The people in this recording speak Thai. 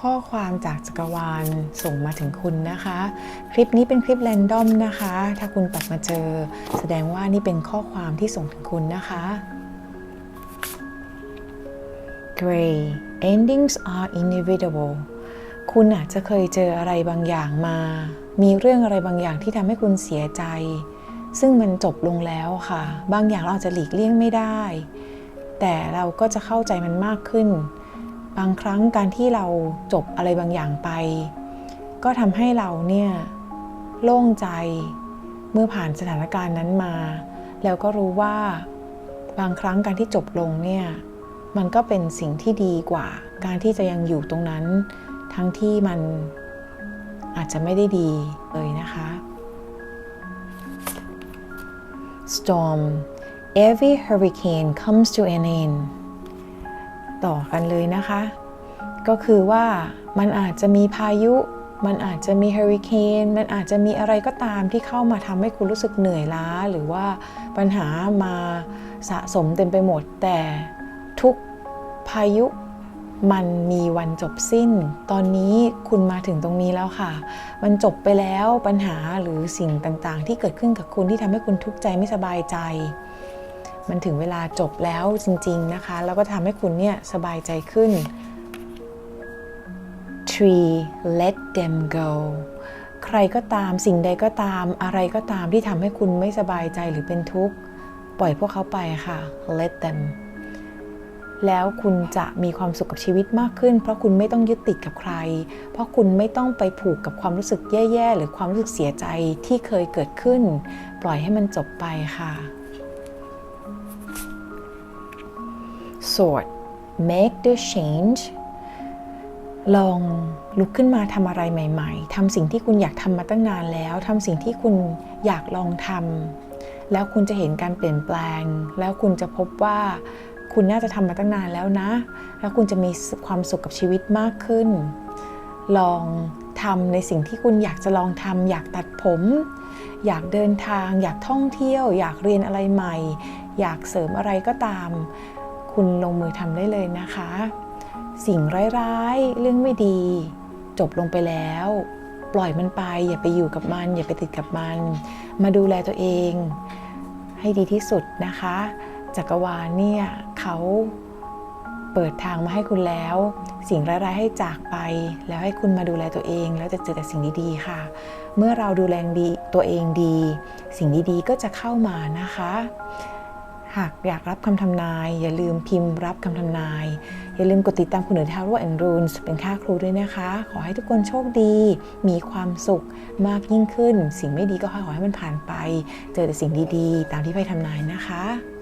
ข้อความจากจักรวาลส่งมาถึงคุณนะคะ คลิปนี้เป็นคลิปแรนดอมนะคะ ถ้าคุณปักมาเจอ แสดงว่านี่เป็นข้อความที่ส่งถึงคุณนะคะ Gray endings are inevitable คุณอาจจะเคยเจออะไรบางอย่างมา มีเรื่องอะไรบางอย่างที่ทำให้คุณเสียใจ ซึ่งมันจบลงแล้วค่ะ บางอย่างเราอาจจะหลีกเลี่ยงไม่ได้ แต่เราก็จะเข้าใจมันมากขึ้น บางครั้งการที่เราจบอะไรบางอย่างไป ก็ทำให้เราเนี่ยโล่งใจเมื่อผ่านสถานการณ์นั้นมา แล้วก็รู้ว่าบางครั้งการที่จบลงเนี่ยมันก็เป็นสิ่งที่ดีกว่า การที่จะยังอยู่ตรงนั้น ทั้งที่มันอาจจะไม่ได้ดีเลยนะคะ Storm Every hurricane comes to an end ต่อกันเลยนะคะ ก็คือว่ามันอาจจะมีพายุ มันอาจจะมีเฮอริเคนมันอาจจะมีอะไรก็ตามที่เข้ามาทำให้คุณรู้สึกเหนื่อยล้า หรือว่าปัญหามาสะสมเต็มไปหมด แต่ทุกพายุมันมีวันจบสิ้น ตอนนี้คุณมาถึงตรงนี้แล้วค่ะ มันจบไปแล้วปัญหาหรือสิ่งต่างๆ ที่เกิดขึ้นกับคุณที่ทำให้คุณทุกข์ใจไม่สบายใจ มันถึงเวลาจบแล้วจริง ๆ นะคะ แล้วก็ทำให้คุณเนี่ยสบายใจขึ้น Tree let them go ใครก็ตามสิ่งใดก็ตามอะไรก็ตามที่ทำให้คุณไม่สบายใจหรือเป็นทุกข์ ปล่อยพวกเขาไปค่ะ let them แล้วคุณจะมีความสุขกับชีวิตมากขึ้น เพราะคุณไม่ต้องยึดติดกับใคร เพราะคุณไม่ต้องไปผูกกับความรู้สึกแย่ ๆ หรือความรู้สึกเสียใจที่เคยเกิดขึ้น ปล่อยให้มันจบไปค่ะ Sword make the change ลองลุกขึ้นมาทำอะไรใหม่ๆทำสิ่งที่คุณอยากทำมาตั้งนานแล้วทำสิ่งที่คุณอยากลองทำแล้วคุณจะเห็นการเปลี่ยนแปลง แล้วคุณจะพบว่าคุณน่าจะทำมาตั้งนานแล้วนะ แล้วคุณจะมีความสุขกับชีวิตมากขึ้น ลองทำในสิ่งที่คุณอยากจะลองทำอยากตัดผม อยากเดินทาง อยากท่องเที่ยว อยากเรียนอะไรใหม่ อยากเสริมอะไรก็ตาม คุณลงมือทำได้เลยนะคะ สิ่งร้ายๆ เรื่องไม่ดี จบลงไปแล้ว ปล่อยมันไป อย่าไปอยู่กับมัน อย่าไปติดกับมัน มาดูแลตัวเอง ให้ดีที่สุดนะคะ จักรวาลเนี่ยเขาเปิดทางมาให้คุณแล้ว สิ่งร้ายๆให้จากไป แล้วให้คุณมาดูแลตัวเอง แล้วจะเจอแต่สิ่งดีๆค่ะ เมื่อเราดูแลดีตัวเองดี สิ่งดีๆก็จะเข้ามานะคะ หากอยากรับคำทำนาย อย่าลืมพิมพ์รับคำทำนาย อย่าลืมกดติดตามคุณหนูทาวเวอร์แอนรูนส์เป็นค่าครูด้วยนะคะ ขอให้ทุกคนโชคดี มีความสุขมากยิ่งขึ้น สิ่งไม่ดีก็ขอให้มันผ่านไป เจอแต่สิ่งดีๆ ตามที่ไพ่ทำนายนะคะ